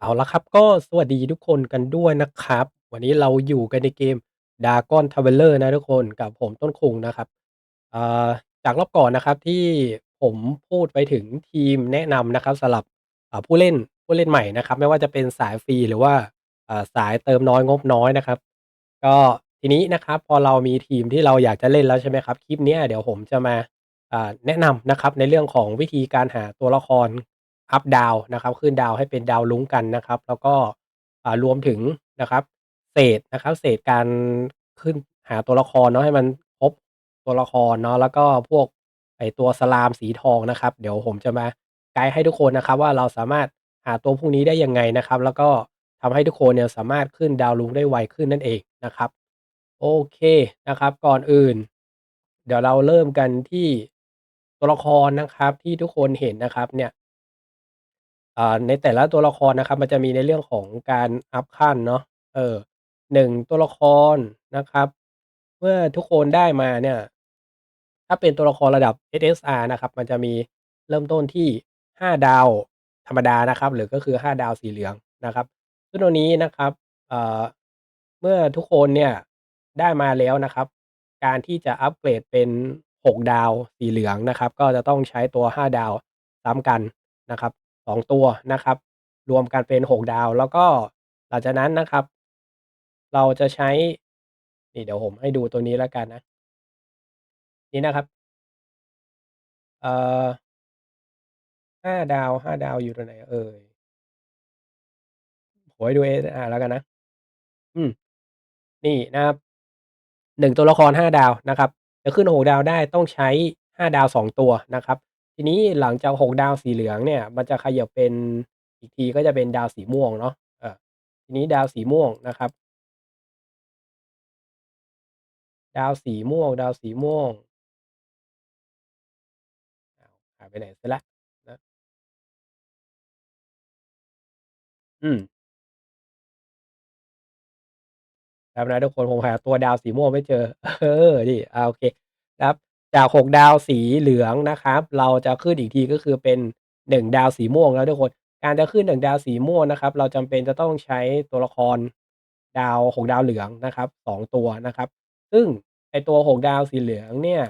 เอาละครับ ก็สวัสดีทุกคนกันด้วยนะครับ วันนี้เราอยู่กันในเกม Dragon Traveler นะทุกคนกับผมต้นคุงนะครับอ่าจากรอบก่อนนะครับที่ผมพูดไปถึงทีมแนะนำนะครับสำหรับอ่าผู้เล่นผู้เล่นใหม่นะครับ ไม่ว่าจะเป็นสายฟรีหรือว่าอ่าสายเติมน้อยงบน้อยนะครับ ก็ทีนี้นะครับพอเรามีทีมที่เราอยากจะเล่นแล้วใช่ไหมครับคลิปเนี้ยเดี๋ยวผมจะมาอ่าแนะนำนะครับในเรื่องของวิธีการหาตัวละคร อัปดาวนะครับขึ้นดาวให้เป็นดาวรุ้งกันนะครับ แล้วก็รวมถึงนะครับ เศษนะครับ เศษการขึ้นหาตัวละครเนาะให้มันครบตัวละครเนาะแล้วก็พวกไอตัวสลามสีทองนะครับ เดี๋ยวผมจะมาไกด์ให้ทุกคนนะครับ ว่าเราสามารถหาตัวพวกนี้ได้ยังไงนะครับ แล้วก็ทำให้ทุกคนเนี่ยสามารถขึ้นดาวรุ้งได้ไวขึ้นนั่นเองนะครับโอเคนะครับ ก่อนอื่น เดี๋ยวเราเริ่มกันที่ตัวละครนะครับที่ทุกคนเห็นนะครับเนี่ย อ่า ในแต่ละตัวละครนะครับ มันจะมีในเรื่องของการอัปขั้นเนาะ เออ 1 ตัวละครนะครับ เมื่อทุกคนได้มาเนี่ย ถ้าเป็นตัวละครระดับ SSR นะครับ มันจะมีเริ่มต้นที่ 5 ดาวธรรมดานะครับ หรือก็คือ 5 ดาวสีเหลืองนะครับ ซึ่งตรงนี้นะครับอ่าเมื่อทุกคนเนี่ยได้มาแล้วนะครับ การที่จะอัปเกรดเป็น 6 ดาวสีเหลืองนะครับ ก็จะต้องใช้ตัว 5 ดาวซ้ำกันนะครับ 2 ตัวนะครับ รวมกันเป็น 6 ดาว แล้วก็หลังจากนั้นนะครับ เราจะใช้ นี่เดี๋ยวผมให้ดูตัวนี้แล้วกันนะ นี่นะครับ เอ่อ5ดาว5ดาวอยู่ตรงไหนเอ่ยผมให้ดู SSR แล้วกันนะ อืม นี่นะครับ1ตัวละคร5ดาวนะครับ จะขึ้น6ดาวได้ต้องใช้5ดาว2ตัวนะครับ ทีนี้หลังจาก6ดาวสีเหลืองเนี่ย มันจะขยิบเป็นอีกทีก็จะเป็นดาวสีม่วงเนาะเออทีนี้ดาวสีม่วงนะครับ ดาวสีม่วง ดาวสีม่วงหายไปไหนเสียแล้วนะอืมแป๊บนะทุกคนผมหาตัวดาวสีม่วงไม่เจอ เออนี่อาโอเค ครับ จาก 6 ดาวสีเหลืองนะครับ เราจะขึ้นอีกทีก็คือเป็น 1 ดาวสีม่วงแล้วทุกคน การจะขึ้น 1 ดาวสีม่วงนะครับ เราจำเป็นจะต้องใช้ตัวละครดาว 6 ดาวเหลืองนะครับ 2 ตัวนะครับ ซึ่งไอ้ตัว 6 ดาวสีเหลืองเนี่ย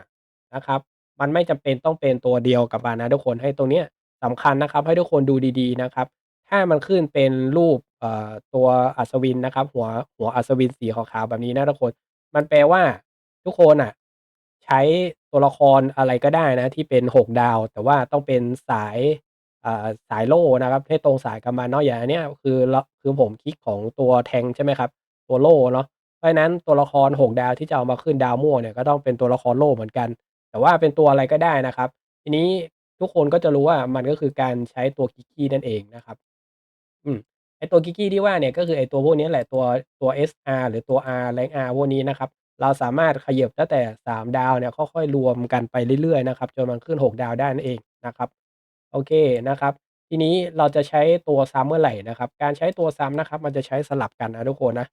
นะครับ มันไม่จำเป็นต้องเป็นตัวเดียวกับมันนะทุกคน ให้ตรงเนี้ยสำคัญนะครับ ให้ทุกคนดูดีๆนะครับ ถ้ามันขึ้นเป็นรูป เอ่อ ตัวอัศวินนะครับ หัว หัวอัศวินสีขาว ๆ แบบนี้นะทุกคน มันแปลว่าทุกคนน่ะ ใช้ตัวละครอะไรก็ได้นะที่เป็น 6 ดาว แต่ว่าต้องเป็นสายอ่าสายโล่นะครับ ให้ตรงสายกับมันเนาะอย่างอันเนี้ยคือรคือผมคลิกของตัว Tank ใช่ไหมครับ ตัวโล่เนาะเพราะฉะนั้นตัวละคร 6 ดาวที่จะเอามาขึ้นดาวม่วงเนี่ยก็ต้องเป็นตัวละครโล่เหมือนกัน แต่ว่าเป็นตัวอะไรก็ได้นะครับ ทีนี้ทุกคนก็จะรู้ว่ามันก็คือการใช้ตัว Kiki นั่นเองนะครับ อืมไอตัว Kiki ที่ว่าเนี่ยก็คือไอตัวพวกนี้แหละตัวตัว SR หรือตัว R Rank R พวกนี้นะครับ เราสามารถขยิบตั้งแต่ 3 ดาวเนี่ยค่อยๆรวมกันไปเรื่อยๆนะครับจนมันขึ้น 6 ดาวได้นั่นเองนะครับโอเคนะครับ ทีนี้เราจะใช้ตัวซ้ำเมื่อไหร่นะครับ การใช้ตัวซ้ำนะครับมันจะใช้สลับกันนะทุกคนนะ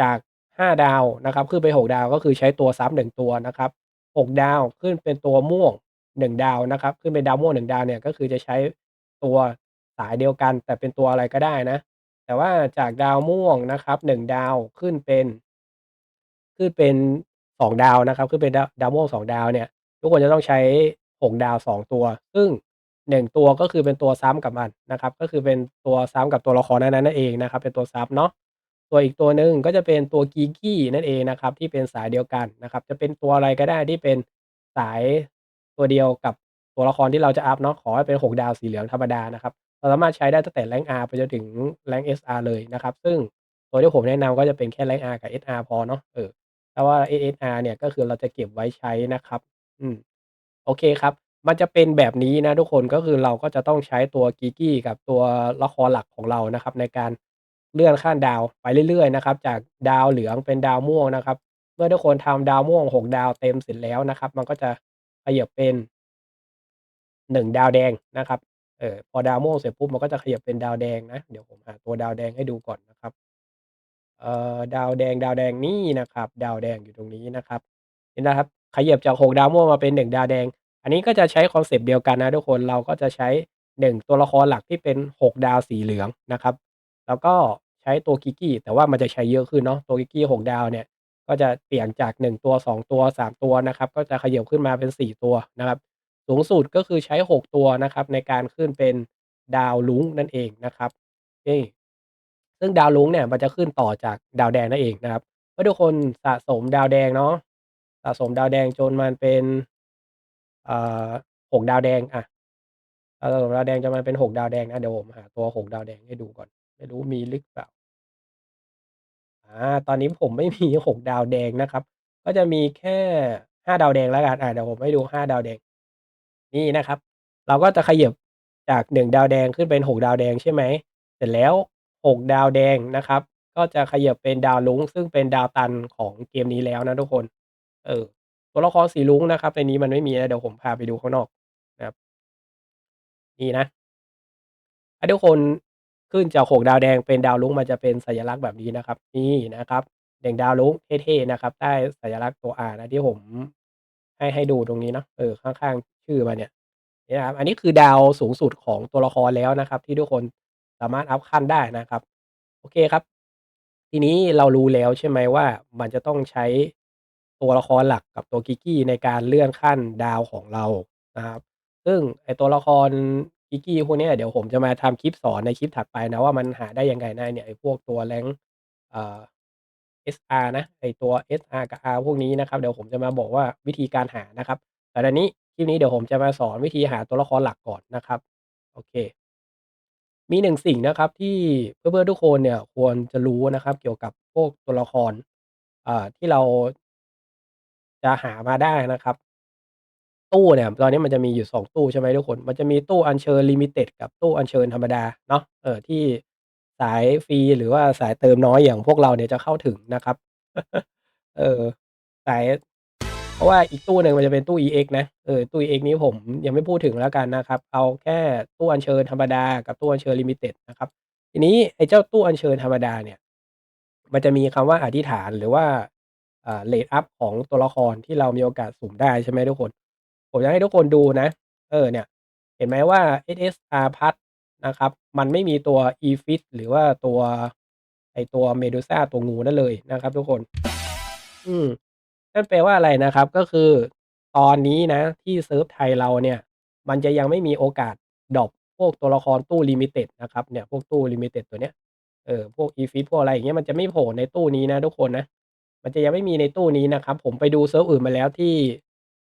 จาก 5 ดาวนะครับขึ้นไป 6 ดาวก็คือใช้ตัวซ้ำ1ตัวนะครับ 6 ดาวขึ้นเป็นตัวม่วง 1 ดาวนะครับ ขึ้นเป็นดาวม่วง1ดาวเนี่ยก็คือจะใช้ตัวสายเดียวกัน แต่เป็นตัวอะไรก็ได้นะ แต่ว่าจากดาวม่วงนะครับ 1 ดาวขึ้นเป็น ขึ้นเป็น 2 ดาวนะครับ ขึ้นเป็นดาวดาวม่วง2ดาวเนี่ย ทุกคนจะต้องใช้ 6 ดาว 2 ตัว ซึ่ง 1 ตัวก็คือเป็นตัวซ้ำกับมันนะครับ ก็คือเป็นตัวซ้ำกับตัวละครนั้นนั่นเองนะครับ เป็นตัวซ้ำเนาะตัวอีกตัวหนึ่งก็จะเป็นตัว Geeky นั่นเองนะครับ ที่เป็นสายเดียวกันนะครับ จะเป็นตัวอะไรก็ได้ที่เป็นสายตัวเดียวกับตัวละครที่เราจะอัปเนาะขอให้เป็น 6 ดาวสีเหลืองธรรมดานะครับเราสามารถใช้ได้ตั้งแต่ Rank R ไปจนถึง Rank SR เลยนะครับ ซึ่งตัวที่ผมแนะนำก็จะเป็นแค่ Rank R กับ SR พอเนาะเออ ถ้าว่า SSR เนี่ย ก็คือเราจะเก็บไว้ใช้นะครับ อืม โอเคครับ มันจะเป็นแบบนี้นะทุกคน ก็คือเราก็จะต้องใช้ตัว Geeky กับตัวละครหลักของเรานะครับ ในการเลื่อนขั้นดาวไปเรื่อย ๆ นะครับ จากดาวเหลืองเป็นดาวม่วงนะครับ เมื่อทุกคนทำดาวม่วง 6 ดาวเต็มเสร็จแล้วนะครับ มันก็จะเขยิบเป็น 1 ดาวแดงนะครับ เออพอดาวม่วงเสร็จปุ๊บ มันก็จะขยับเป็นดาวแดงนะ เดี๋ยวผมหาตัวดาวแดงให้ดูก่อนนะครับ เอ่อ ดาวแดง ดาวแดงนี่นะครับ ดาวแดงอยู่ตรงนี้นะครับ นี่นะครับขยับจาก 6 ดาวม่วงมาเป็น 1 ดาวแดง อันนี้ก็จะใช้คอนเซปต์เดียวกันนะทุกคน เราก็จะใช้ 1 ตัวละครหลักที่เป็น 6 ดาวสีเหลืองนะครับ แล้วก็ใช้ตัว Kiki แต่ว่ามันจะใช้เยอะขึ้นเนาะ ตัว Kiki 6ดาวเนี่ย ก็จะเปลี่ยนจาก 1 ตัว 2 ตัว 3 ตัวนะครับ ก็จะเขยิบขึ้นมาเป็น 4 ตัวนะครับ สูงสุดก็คือใช้ 6 ตัวนะครับในการขึ้นเป็นดาวรุ้งนั่นเองนะครับ นี่ ซึ่งดาวรุ้งเนี่ยมันจะขึ้นต่อจากดาวแดงนั่นเองนะครับเมื่อทุกคนสะสมดาวแดงเนาะสะสมดาวแดงจนมันเป็นอ่า6ดาวแดงอะสะสมดาวแดงจนมันเป็น6ดาวแดงนะเดี๋ยวผมหาตัว6ดาวแดงให้ดูก่อน ไม่รู้มีหรือเปล่าอ่าตอนนี้ผมไม่มี6ดาวแดงนะครับ ก็จะมีแค่5ดาวแดงแล้วกันอ่าเดี๋ยวผมให้ดู5ดาวแดง นี่นะครับ เราก็จะขยิบจาก1ดาวแดงขึ้นเป็น6ดาวแดงใช่ไหมเสร็จแล้ว 6 ดาวแดงนะครับ ก็จะขยิบเป็นดาวรุ้ง ซึ่งเป็นดาวตันของเกมนี้แล้วนะทุกคน เออ ตัวละครสีรุ้งนะครับในนี้มันไม่มีนะเดี๋ยวผมพาไปดูข้างนอกนะครับ นี่นะทุกคนขึ้นจาก6ดาวแดงเป็นดาวรุ้งมันจะเป็นสัญลักษณ์แบบนี้นะครับ นี่นะครับแดงดาวรุ้งเท่ๆนะครับใต้สัญลักษณ์ตัว R นะที่ผมให้ให้ดูตรงนี้เนาะเออข้างๆ ชื่อมันเนี่ยเนี่ยนะครับอันนี้คือดาวสูงสุดของตัวละครแล้วนะครับ ที่ทุกคน สามารถอัปขั้นได้นะครับ โอเคครับ ทีนี้เรารู้แล้วใช่ไหมว่า มันจะต้องใช้ตัวละครหลักกับตัว Kiki ในการเลื่อนขั้นดาวของเรานะครับ ซึ่งไอ้ตัวละคร Geeky พวกเนี้ยเดี๋ยวผมจะมาทำคลิปสอนในคลิปถัดไปนะว่ามันหาได้ยังไงนะเนี่ยไอ้พวกตัว rank อ่า SR นะไอ้ตัว SR กับ R พวกนี้นะครับ เดี๋ยวผมจะมาบอกว่าวิธีการหานะครับ แต่ตอนนี้คลิปนี้เดี๋ยวผมจะมาสอนวิธีหาตัวละครหลักก่อนนะครับ โอเค มีหนึ่งสิ่งนะครับที่เพื่อน ๆ ทุกคนเนี่ยควรจะรู้นะครับ เกี่ยวกับพวกตัวละคร อ่า ที่เรา จะหามาได้นะครับ ตู้เนี่ย ตอนนี้มันจะมีอยู่ 2 ตู้ ใช่ไหมทุกคน มันจะมีตู้อัญเชิญลิมิเต็ด กับตู้อัญเชิญธรรมดาเนาะ เอ่อ ที่สายฟรี หรือว่าสายเติมน้อยอย่างพวกเราเนี่ยจะเข้าถึงนะครับ เออ สาย เพราะว่าอีกตู้หนึ่งมันจะเป็นตู้ EX นะ เออ ตู้ EX นี้ผมยังไม่พูดถึงแล้วกันนะครับ เอาแค่ตู้อัญเชิญธรรมดา กับตู้อัญเชิญลิมิเต็ดนะครับ ทีนี้ไอ้เจ้าตู้อัญเชิญธรรมดาเนี่ย มันจะมีคำว่าอธิษฐานหรือว่าอ่าเรตอัปของตัวละครที่เรามีโอกาสสุ่มได้ใช่ไหมทุกคน ผมอยากให้ทุกคนดูนะ เออ เนี่ย เห็นไหมว่า SSR Plus นะครับ มันไม่มีตัว E-Fit หรือว่าตัวไอตัว Medusa ตัวงูนั่นเลยนะครับ ทุกคน อืม นั่นแปลว่าอะไรนะครับ ก็คือตอนนี้นะที่เซิร์ฟไทยเราเนี่ยมันจะยังไม่มีโอกาสดรอปพวกตัวละครตู้ลิมิเต็ดนะครับเนี่ยพวกตู้ลิมิเต็ดตัวเนี้ยเออพวก E-Fit พวกอะไรอย่างเงี้ยมันจะไม่โผล่ในตู้นี้นะทุกคนนะ มันจะยังไม่มีในตู้นี้นะครับ ผมไปดูเซิร์ฟอื่นมาแล้วที่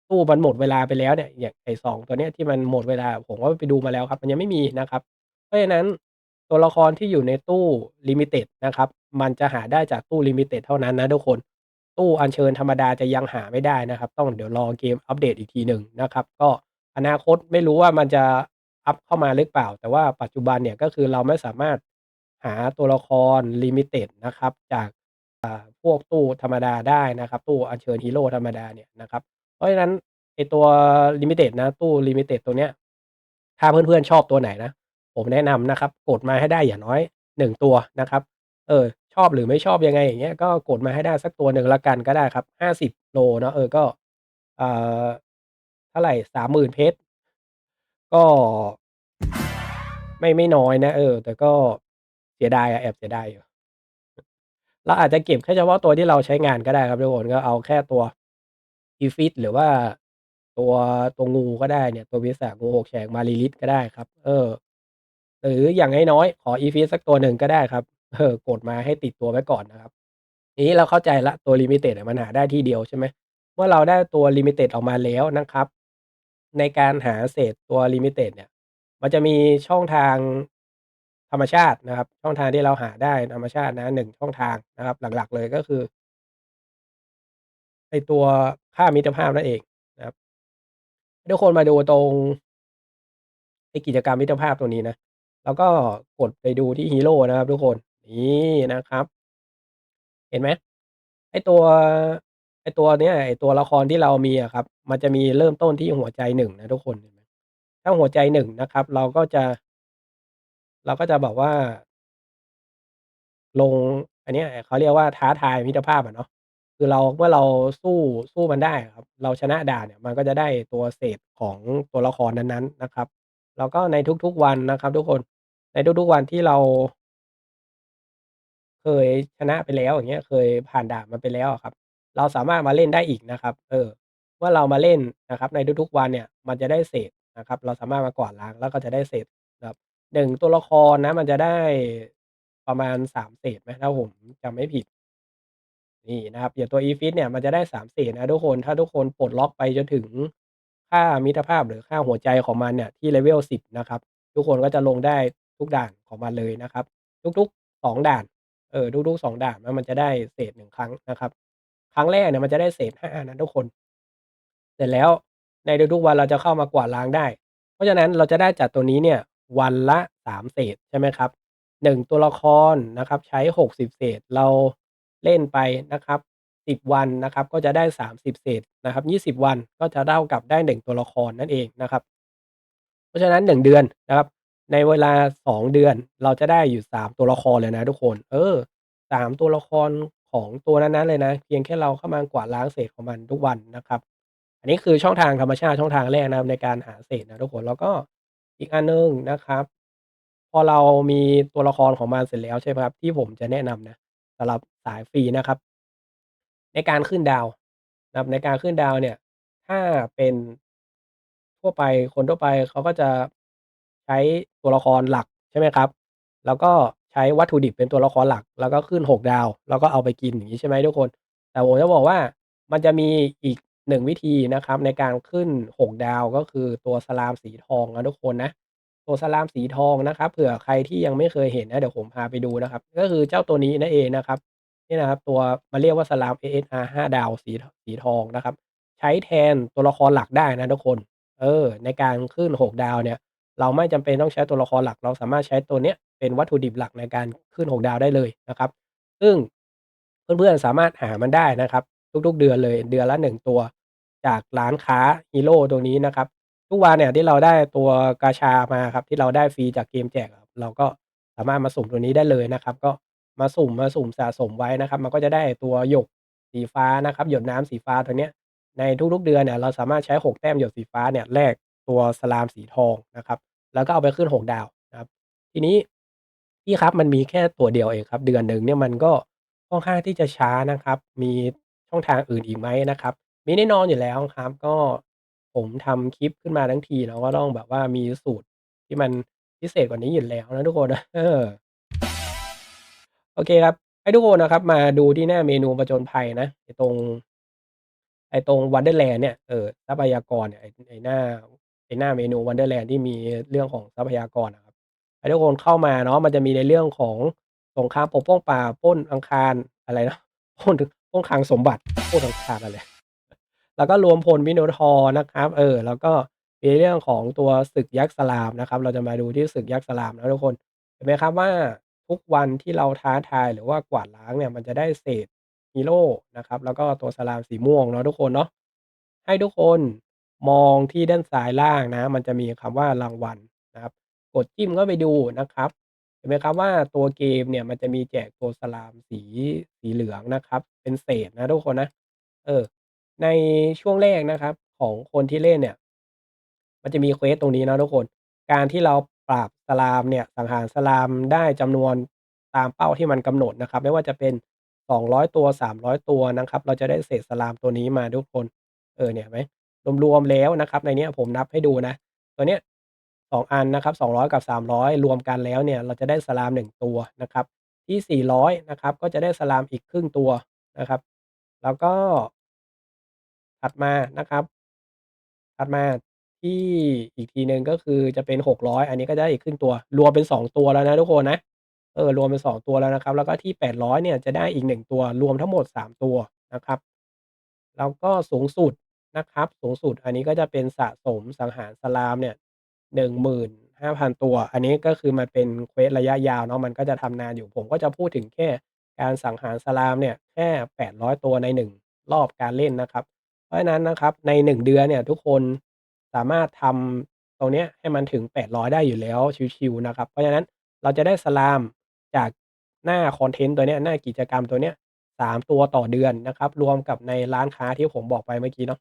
ตู้มันหมดเวลาไปแล้วเนี่ยอย่างไอ้2ตัวเนี้ยที่มันหมดเวลา ผมก็ไปดูมาแล้วครับ มันยังไม่มีนะครับ เพราะฉะนั้นตัวละครที่อยู่ในตู้ลิมิเต็ดนะครับ มันจะหาได้จากตู้ลิมิเต็ดเท่านั้นนะทุกคน ตู้อัญเชิญธรรมดาจะยังหาไม่ได้นะครับ ต้องเดี๋ยวรอเกมอัปเดตอีกทีหนึ่งนะครับ ก็อนาคตไม่รู้ว่ามันจะอัปเข้ามาหรือเปล่า แต่ว่าปัจจุบันเนี่ยก็คือเราไม่สามารถหาตัวละครลิมิเต็ดนะครับ จากพวกตู้ธรรมดาได้นะครับ ตู้อัญเชิญฮีโร่ธรรมดาเนี่ยนะครับ เพราะฉะนั้นไอตัวลิมิเต็ดนะ ตู้ลิมิเต็ดตัวเนี้ย ถ้าเพื่อนๆชอบตัวไหนนะ ผมแนะนำนะครับ กดมาให้ได้อย่างน้อย1ตัวนะครับ เออ ชอบหรือไม่ชอบยังไงอย่างเงี้ย ก็กดมาให้ได้สักตัวหนึ่งแล้วกันก็ได้ครับ 50 โลเนาะ เออ ก็ เอ่าเท่าไร 30,000 เพชร ก็ ไม่ ไม่น้อยนะ เออ แต่ก็เสียดายอะ แอบเสียดายอยู่ เราอาจจะเก็บแค่เฉพาะตัวที่เราใช้งานก็ได้ครับทุกคน ก็เอาแค่ตัว T-Fit หรือว่าตัว ตัวงูก็ได้เนี่ย ตัวปีศาจ งูหกแฉก Marlilis ก็ได้ครับ เออ หรืออย่างน้อย ๆ ขอ E-Fit สักตัวหนึ่งก็ได้ครับ เออ กดมาให้ติดตัวไว้ก่อนนะครับ ทีนี้เราเข้าใจแล้ว ตัวลิมิเต็ดอะมันหาได้ที่เดียว ใช่ไหม เมื่อเราได้ตัวลิมิเต็ดออกมาแล้วนะครับ ในการหาเศษตัวลิมิเต็ดเนี่ย มันจะมีช่องทาง ธรรมชาตินะครับ ช่องทางที่เราหาได้ธรรมชาตินะ 1 ช่องทางนะครับ หลัก ๆ เลย ก็คือ ไอ้ตัวค่ามิตรภาพนั่นเองนะครับ ให้ทุกคนมาดูตรง ไอ้กิจกรรมมิตรภาพตรงนี้นะ แล้วก็กดไปดูที่ฮีโร่นะครับทุกคน นี่นะครับ เห็นไหม ไอ้ตัว ไอ้ตัวเนี้ย ไอ้ตัวละครที่เรามีอะครับ มันจะมีเริ่มต้นที่หัวใจ 1 นะทุกคน เห็นไหม ถ้าหัวใจ 1 นะครับ เราก็จะ เราก็จะแบบว่า ลง อันเนี้ยเขาเรียกว่า ท้าทายมิตรภาพอะเนาะ คือเรา เมื่อเราสู้ สู้มันได้อะครับ เราชนะด่านเนี่ย มันก็จะได้ตัวเศษของตัวละครนั้น ๆ นะครับ แล้วก็ในทุก ๆ วันนะครับทุกคน ในทุก ๆ วันที่เรา เคยชนะไปแล้ว อย่างเงี้ย เคยผ่านด่านมาไปแล้วอะครับ เราสามารถมาเล่นได้อีกนะครับ เออ เมื่อเรามาเล่นนะครับในทุก ๆ วันเนี่ย มันจะได้เศษนะครับ เราสามารถมากวาดล้าง แล้วก็จะได้เศษแบบหนึ่งตัวละครนะ มันจะได้ประมาณ 3 เศษไหม ถ้าผมจำไม่ผิด นี่นะครับ อย่างตัว e-fit เนี่ยมันจะได้ 3 เศษนะทุกคน ถ้าทุกคนปลดล็อกไปจนถึงค่ามิตรภาพ หรือค่าหัวใจของมันเนี่ยที่ level 10 นะครับ ทุกคนก็จะลงได้ทุกด่านของมันเลยนะครับ ทุก ๆ 2 ด่าน เออทุกๆ2ด่านแล้วมันจะได้เศษ1ครั้งนะครับ ครั้งแรกเนี่ยมันจะได้เศษ5นะทุกคน เสร็จแล้วในทุกๆวันเราจะเข้ามากวาดล้างได้ เพราะฉะนั้นเราจะได้จากตัวนี้เนี่ยวันละ3เศษใช่ไหมครับ1ตัวละครนะครับ ใช้60เศษเราเล่นไปนะครับ10วันนะครับก็จะได้30เศษนะครับ20วันก็จะเท่ากับได้1ตัวละครนั่นเองนะครับ เพราะฉะนั้น1เดือนนะครับ ในเวลา 2 เดือน เราจะได้อยู่ 3 ตัวละครเลยนะทุกคน เออ 3 ตัวละครของตัวนั้นๆเลยนะ เพียงแค่เราเข้ามากวาดล้างเศษของมันทุกวันนะครับ อันนี้คือช่องทางธรรมชาติช่องทางแรกนะครับในการหาเศษนะทุกคน แล้วก็อีกอันหนึ่งนะครับ พอเรามีตัวละครของมันเสร็จแล้วใช่ไหมครับ ที่ผมจะแนะนำนะสำหรับสายฟรีนะครับ ในการขึ้นดาวนะครับในการขึ้นดาวเนี่ย ถ้าเป็นทั่วไปคนทั่วไปเขาก็จะ ใช้ตัวละครหลักใช่ไหมครับ แล้วก็ใช้วัตถุดิบเป็นตัวละครหลัก แล้วก็ขึ้น 6 ดาว แล้วก็เอาไปกินอย่างงี้ใช่ไหมทุกคน แต่ผมจะบอกว่ามันจะมีอีกหนึ่งวิธีนะครับในการขึ้น 6 ดาวก็คือตัวสลามสีทองนะทุกคนนะตัวสลามสีทองนะครับเผื่อใครที่ยังไม่เคยเห็นนะเดี๋ยวผมพาไปดูนะครับ ก็คือเจ้าตัวนี้นั่นเองนะครับนี่นะครับ ตัวมันเรียกว่าสลาม ASR 5 ดาวสีสีทองนะครับ ใช้แทนตัวละครหลักได้นะทุกคน เออ ในการขึ้น 6 ดาวเนี่ย เราไม่จำเป็นต้องใช้ตัวละครหลัก เราสามารถใช้ตัวเนี้ยเป็นวัตถุดิบหลักในการขึ้น 6 ดาวได้เลยนะครับ ซึ่งเพื่อนๆสามารถหามันได้นะครับ ทุกๆ เดือนเลยเดือนละ 1 ตัว จากร้านค้าฮีโร่ตรงนี้นะครับ ทุกวันเนี่ยที่เราได้ตัวกาชามาครับ ที่เราได้ฟรีจากเกมแจกเราก็สามารถมาสุ่มตัวนี้ได้เลยนะครับ ก็มาสุ่มมาสุ่มสะสมไว้นะครับ มันก็จะได้ตัวหยกสีฟ้านะครับ หยดน้ำสีฟ้าตัวเนี้ยในทุกๆเดือนเนี่ยเราสามารถใช้ 6 แต้มหยดสีฟ้าเนี่ยแลก ตัวสลามสีทองนะครับ แล้วก็เอาไปขึ้น 6 ดาวนะครับ ทีนี้พี่ครับมันมีแค่ตัวเดียวเองครับ เดือนหนึ่งเนี่ยมันก็ค่อนข้างที่จะช้านะครับ มีช่องทางอื่นอีกไหมนะครับ มีแน่นอนอยู่แล้วครับ ก็ผมทำคลิปขึ้นมาทั้งทีเนาะก็ต้องแบบว่ามีสูตรที่มันพิเศษกว่านี้อยู่แล้วนะทุกคนเออ โอเคครับ ให้ทุกคนนะครับ มาดูที่หน้าเมนูผจญภัยนะไอ้ตรง ไอ้ตรง Wonderland เนี่ยเออทรัพยากรเนี่ยไอ้ไอ้หน้า ไอ้หน้าเมนู Wonderland ที่มีเรื่องของทรัพยากรอะครับ ให้ทุกคนเข้ามาเนาะ มันจะมีในเรื่องของสงครามปกป้องป่า ปล้นอังคาร อะไรนะ ปล้น ปล้นคลังสมบัติ ปล้นอังคาร อะไร แล้วก็รวมพล Minotaur นะครับ เออ แล้วก็มีเรื่องของตัวศึกยักษ์สลามนะครับ เราจะมาดูที่ศึกยักษ์สลามนะทุกคน เห็นไหมครับว่า ทุกวันที่เราท้าทาย หรือว่ากวาดล้างเนี่ย มันจะได้เศษฮีโร่นะครับ แล้วก็ตัวสลามสีม่วงเนาะทุกคนเนาะ ให้ทุกคน มองที่ด้านซ้ายล่างนะ มันจะมีคำว่ารางวัลนะครับ กดจิ้มเข้าไปดูนะครับ เห็นไหมครับว่าตัวเกมเนี่ยมันจะมีแจกตัวสลามสีสีเหลืองนะครับ เป็นเศษนะทุกคนนะ เออ ในช่วงแรกนะครับ ของคนที่เล่นเนี่ย มันจะมีเควสตรงนี้นะทุกคน การที่เราปราบสลามเนี่ยสังหารสลามได้จำนวนตามเป้าที่มันกำหนดนะครับ ไม่ว่าจะเป็น 200 ตัว 300 ตัวนะครับ เราจะได้เศษสลามตัวนี้มาทุกคน เออเนี่ยเห็นไหม รวมๆแล้วนะครับ ในนี้ผมนับให้ดูนะ ตัวเนี้ย2องอันนะครับ200กับ300รวมกันแล้วเนี่ย เราจะได้สลาม1ตัวนะครับ ที่400นะครับ ก็จะได้สลามอีกครึ่งตัวนะครับ แล้วก็ ถัดมานะครับ ถัดมาที่อีกทีหนึ่งก็คือจะเป็น600อยอันนี้ก็จะได้อีกครึ่งตัว รวมเป็น2ตัวแล้วนะทุกคนนะเออรวมเป็น2ตัวแล้วนะครับ แล้วก็ที่800เนี่ยจะได้อีก1ตัว รวมทั้งหมด3ตัวนะครับ แล้วก็สูงสุด นะครับ สูงสุดอันนี้ก็จะเป็นสะสมสังหารสลามเนี่ย15,000ตัว อันนี้ก็คือมันเป็นเควสระยะยาวเนาะมันก็จะทำนานอยู่ผมก็จะพูดถึงแค่การสังหารสลามเนี่ยแค่800ตัวใน1รอบการเล่นนะครับ เพราะฉะนั้นนะครับใน1เดือนเนี่ยทุกคนสามารถทำตรงเนี้ยให้มันถึง800ได้อยู่แล้วชิวๆนะครับ เพราะฉะนั้นเราจะได้สลามจากหน้าคอนเทนต์ตัวเนี้ยหน้ากิจกรรมตัวเนี้ย3ตัวต่อเดือนนะครับ รวมกับในร้านค้าที่ผมบอกไปเมื่อกี้เนาะ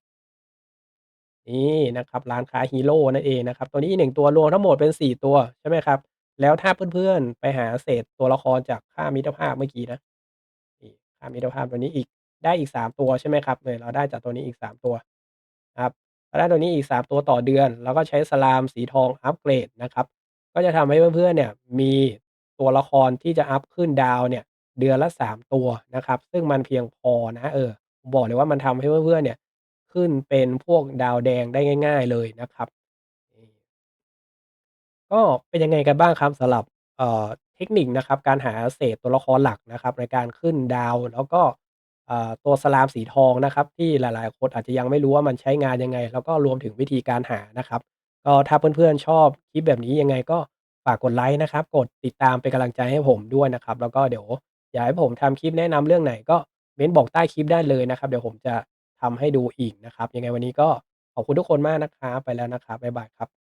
นี่นะครับ ร้านค้าฮีโร่นั่นเองนะครับ ตัวนี้1ตัว รวมทั้งหมดเป็น 4 ตัว ใช่ไหมครับ แล้วถ้าเพื่อน ๆ ไปหาเศษตัวละครจากค่ามิตรภาพเมื่อกี้นะ นี่ค่ามิตรภาพตัวนี้อีก ได้อีก 3 ตัว ใช่ไหมครับเนี่ยเราได้จากตัวนี้อีก 3 ตัวครับเราได้ตัวนี้อีก 3 ตัวต่อเดือนเราก็ใช้สลามสีทองอัปเกรดนะครับ ก็จะทำให้เพื่อนๆ เนี่ย มีตัวละครที่จะอัปขึ้นดาวเนี่ย เดือนละ 3 ตัวนะครับ ซึ่งมันเพียงพอนะ เออผมบอกเลยว่ามันทำให้เพื่อนๆ เนี่ย ขึ้นเป็นพวกดาวแดงได้ง่าย ๆ เลยนะครับ ก็เป็นยังไงกันบ้างครับสำหรับ เอ่อ เทคนิคนะครับ การหาเศษตัวละครหลักนะครับในการขึ้นดาว แล้วก็ อ่า ตัวสลามสีทองนะครับ ที่หลาย ๆ คนอาจจะยังไม่รู้ว่ามันใช้งานยังไง แล้วก็รวมถึงวิธีการหานะครับ ก็ถ้าเพื่อน ๆ ชอบคลิปแบบนี้ยังไงก็ฝากกดไลก์นะครับ กดติดตามเป็นกำลังใจให้ผมด้วยนะครับ แล้วก็เดี๋ยวอยากให้ผมทำคลิปแนะนำเรื่องไหน ก็เม้นบอกใต้คลิปได้เลยนะครับ เดี๋ยวผมจะ ทำให้ดูอีกนะครับ ยังไงวันนี้ก็ขอบคุณทุกคนมากนะครับ ไปแล้วนะครับ บ๊ายบายครับ